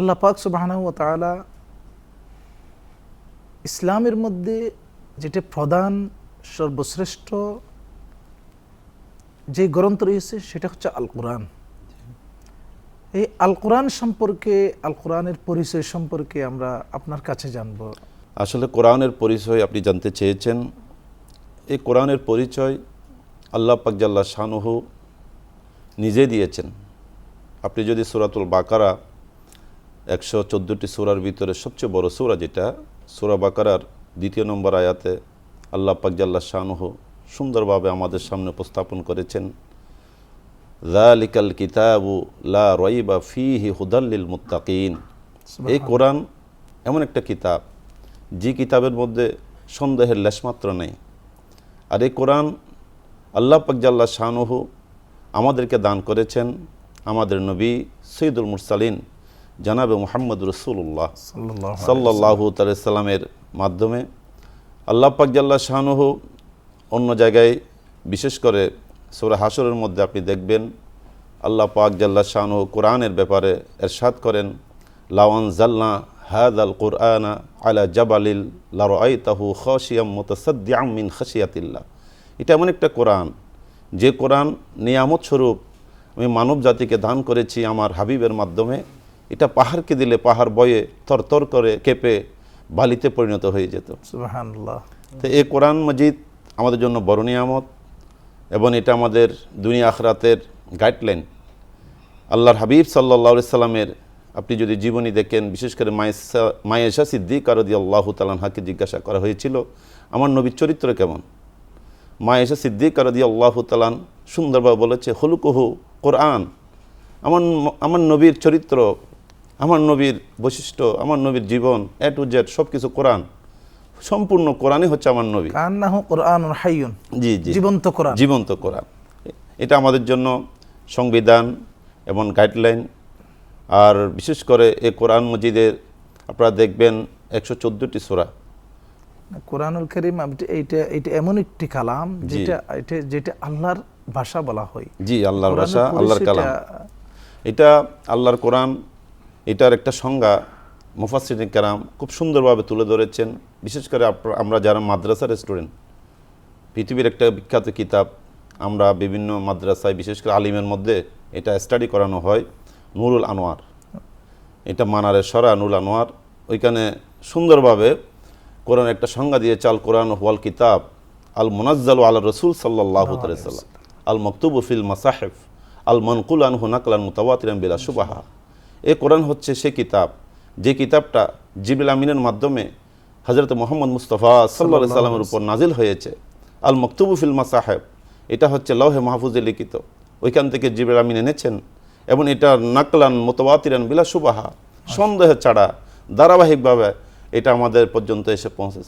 আল্লাহ পাক তাআলা ইসলামের মধ্যে যেটা প্রধান, সর্বশ্রেষ্ঠ যে গ্রন্থ রয়েছে সেটা হচ্ছে আল কোরআন এই আল কোরআন সম্পর্কে আল কোরআনের পরিচয় সম্পর্কে আমরা আপনার কাছে জানব। আসলে কোরআনের পরিচয় আপনি জানতে চেয়েছেন। এই কোরআনের পরিচয় আল্লাহ পাকজাল্লা শাহনুহু নিজে দিয়েছেন। আপনি যদি সুরাতুল বাকারা একশো চোদ্দোটি সুরার ভিতরে সবচেয়ে বড় সুরা যেটা সুরা বাকারার দ্বিতীয় নম্বর আয়াতে আল্লাহ পাকজাল্লা শাহনুহু সুন্দরভাবে আমাদের সামনে উপস্থাপন করেছেন। জালিকাল কিতাবু লা রইবা ফিহি হুদাল্লিল মুত্তাকিন। এই কোরআন এমন একটা কিতাব যে কিতাবের মধ্যে সন্দেহের লেশমাত্র নেই। আর এই কোরআন আল্লাহ পাকজাল্লা শাহনুহু আমাদেরকে দান করেছেন আমাদের নবী সৈদুল মুরসালিন জানাবে মোহাম্মদ রসুল্লাহ সাল্লাল্লাহু সাল্লাহু তালামের মাধ্যমে। আল্লাহ পাকজাল্লা শাহনুহু অন্য জায়গায় বিশেষ করে সোরা হাসরের মধ্যে আপনি দেখবেন আল্লাহ পাক জাল্লা শাহনুহু কোরআনের ব্যাপারে এরশাদ করেন লাওয়ান জাল্লা হাদ আল কোরআনা আলা জাবালিল লারো আই তাহু খসিয়াম মোতাসদ্দিয়াম মিন খসিয়াতিল্লা এটা এমন একটা কোরআন যে কোরআন নিয়ামত স্বরূপ আমি মানব জাতিকে দান করেছি আমার হাবিবের মাধ্যমে। এটা পাহাড়কে দিলে পাহাড় বয়ে তরতর করে কেঁপে বালিতে পরিণত হয়ে যেত। তো এই কোরআন মজিদ আমাদের জন্য বড় নিয়ামত এবং এটা আমাদের দুনিয়া আখরাতের গাইডলাইন আল্লাহর হাবিব সাল্লা সাল্লামের আপনি যদি জীবনী দেখেন বিশেষ করে মায়েসা মায়েশা সিদ্দিক আরদি আল্লাহ তালানহাকে জিজ্ঞাসা করা হয়েছিল আমার নবীর চরিত্র কেমন? মায়েশা সিদ্দিক আরদি আল্লাহ তালান সুন্দরভাবে বলেছে হলুকহু কোরআন। আমার আমার নবীর চরিত্র আমার নবীর বৈশিষ্ট্য আমার নবীর জীবন এ টু জেড সব কিছু কোরআন। সম্পূর্ণ কোরআনই হচ্ছে আমার নবী। কোরআন জি জি। জীবন্ত কোরআন। জীবন্ত কোরআন। এটা আমাদের জন্য সংবিধান এবং গাইডলাইন আর বিশেষ করে এই কোরআন মজিদের আপনারা দেখবেন একশো চোদ্দোটি সোরা। কোরআনুল করিম এইটা এটা এমন একটি কালাম যেটা এটা যেটা আল্লাহর ভাষা বলা হয়। জি আল্লাহর ভাষা আল্লাহর কালাম। এটা আল্লাহর কোরআন এটার একটা সংজ্ঞা মুফাসিন কারাম খুব সুন্দরভাবে তুলে ধরেছেন। বিশেষ করে আমরা যারা মাদ্রাসার স্টুডেন্ট, পৃথিবীর একটা বিখ্যাত কিতাব, আমরা বিভিন্ন মাদ্রাসায় বিশেষ করে আলিমের মধ্যে এটা স্টাডি করানো হয়, নুরুল আনোয়ার। এটা মানারের সরা নুরুল আনোয়ার। ওইখানে সুন্দরভাবে কোরআন একটা সংজ্ঞা দিয়ে চাল কোরআন ওয়াল কিতাব, আল মুনাজ্জাল আল রসুল সাল্লাহ সাল্লাম আল মকতুব ফিল মাসাহেফ, আল মনকুল আনহু নাকলান মুতাওয়াতিরাম বিলা সুবাহা এ কোরআন হচ্ছে সে কিতাব। যে কিতাবটা জিবিল আমিনের মাধ্যমে হজরত মোহাম্মদ মুস্তফা সাল্লা সাল্লামের উপর নাজিল হয়েছে। আল মকতুবু ফিল সাহেব এটা হচ্ছে লৌহে মাহফুজে লিখিত। ওইখান থেকে জিবিল আমিন এনেছেন এবং এটা নাকলান মোতবাতিরান বিলা সুবাহা সন্দেহ ছাড়া ধারাবাহিকভাবে এটা আমাদের পর্যন্ত এসে পৌঁছেছে।